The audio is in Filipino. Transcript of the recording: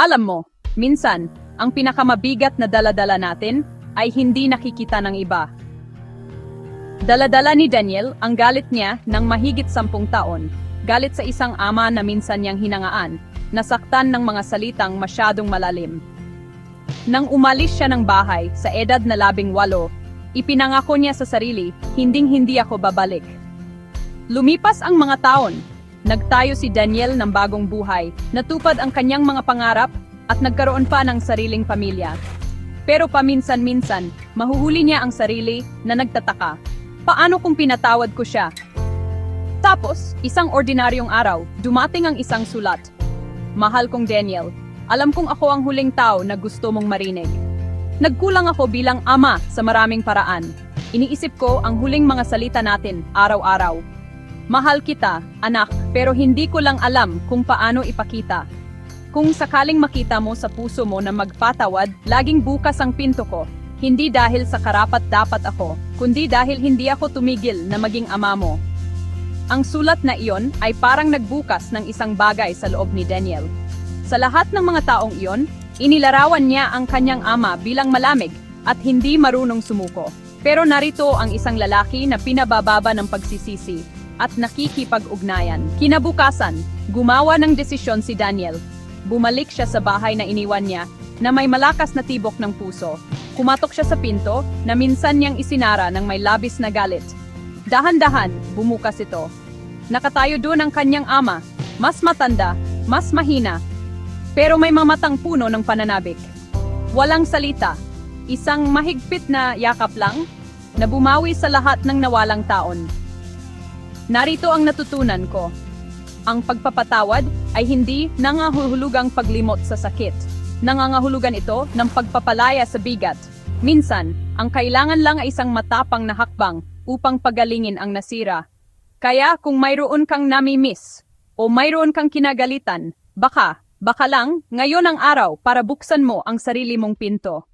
Alam mo, minsan, ang pinakamabigat na daladala natin ay hindi nakikita ng iba. Daladala ni Daniel ang galit niya ng mahigit sampung taon. Galit sa isang ama na minsan niyang hinangaan, nasaktan ng mga salitang masyadong malalim. Nang umalis siya ng bahay sa edad na labing walo, ipinangako niya sa sarili, hinding-hindi ako babalik. Lumipas ang mga taon, nagtayo si Daniel ng bagong buhay, natupad ang kanyang mga pangarap at nagkaroon pa ng sariling pamilya. Pero paminsan-minsan, mahuhuli niya ang sarili na nagtataka. Paano kung pinatawad ko siya? Tapos, isang ordinaryong araw, dumating ang isang sulat. Mahal kong Daniel, alam kong ako ang huling tao na gusto mong marinig. Nagkulang ako bilang ama sa maraming paraan. Iniisip ko ang huling mga salita natin araw-araw. Mahal kita, anak, pero hindi ko lang alam kung paano ipakita. Kung sakaling makita mo sa puso mo na magpatawad, laging bukas ang pinto ko. Hindi dahil sa karapat dapat ako, kundi dahil hindi ako tumigil na maging ama mo. Ang sulat na iyon ay parang nagbukas ng isang bagay sa loob ni Daniel. Sa lahat ng mga taong iyon, inilarawan niya ang kanyang ama bilang malamig at hindi marunong sumuko. Pero narito ang isang lalaki na pinabababa ng pagsisisi at nakikipag-ugnayan. Kinabukasan, gumawa ng desisyon si Daniel. Bumalik siya sa bahay na iniwan niya na may malakas na tibok ng puso. Kumatok siya sa pinto na minsan niyang isinara ng may labis na galit. Dahan-dahan, bumukas ito. Nakatayo doon ang kanyang ama, mas matanda, mas mahina, pero may mamatang puno ng pananabik. Walang salita, isang mahigpit na yakap lang na bumawi sa lahat ng nawalang taon. Narito ang natutunan ko. Ang pagpapatawad ay hindi nangahulugang paglimot sa sakit. Nangangahulugan ito ng pagpapalaya sa bigat. Minsan, ang kailangan lang ay isang matapang na hakbang upang pagalingin ang nasira. Kaya kung mayroon kang namimiss o mayroon kang kinagalitan, baka, baka lang, ngayon ang araw para buksan mo ang sarili mong pinto.